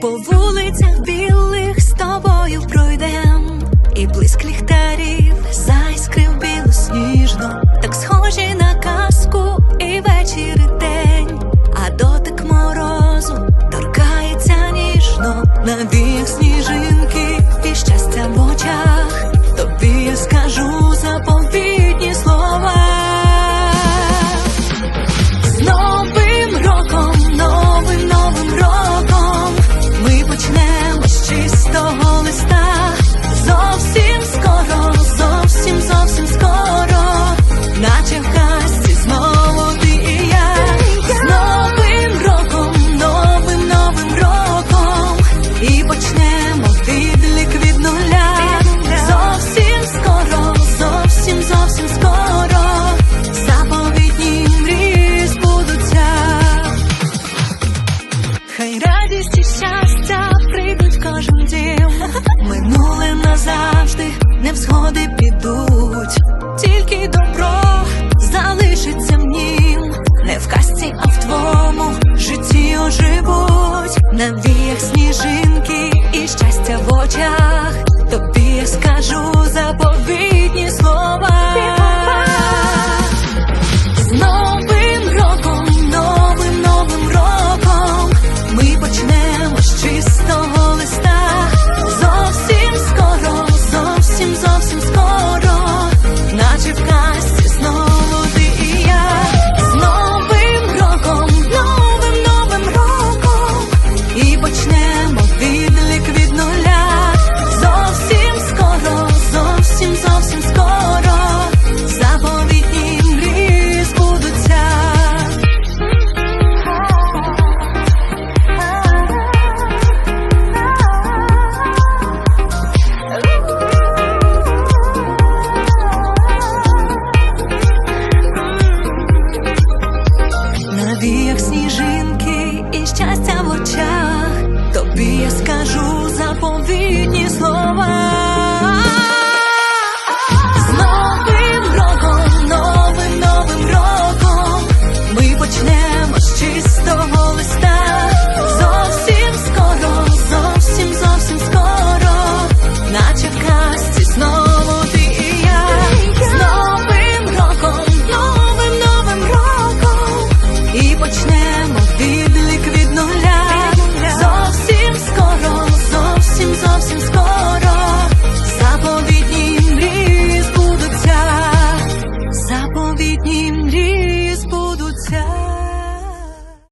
по вулицях білих з тобою пройдем, і блиск ліхтарів заіскрив білосніжно, так схожі на. води підуть, тільки добро залишиться мені, не в касті, а в твому житті оживуть, на віях сніжинки і щастя в очах, тобі я скажу. голові, як сніжинки, і щастя в очах, тобі я скажу за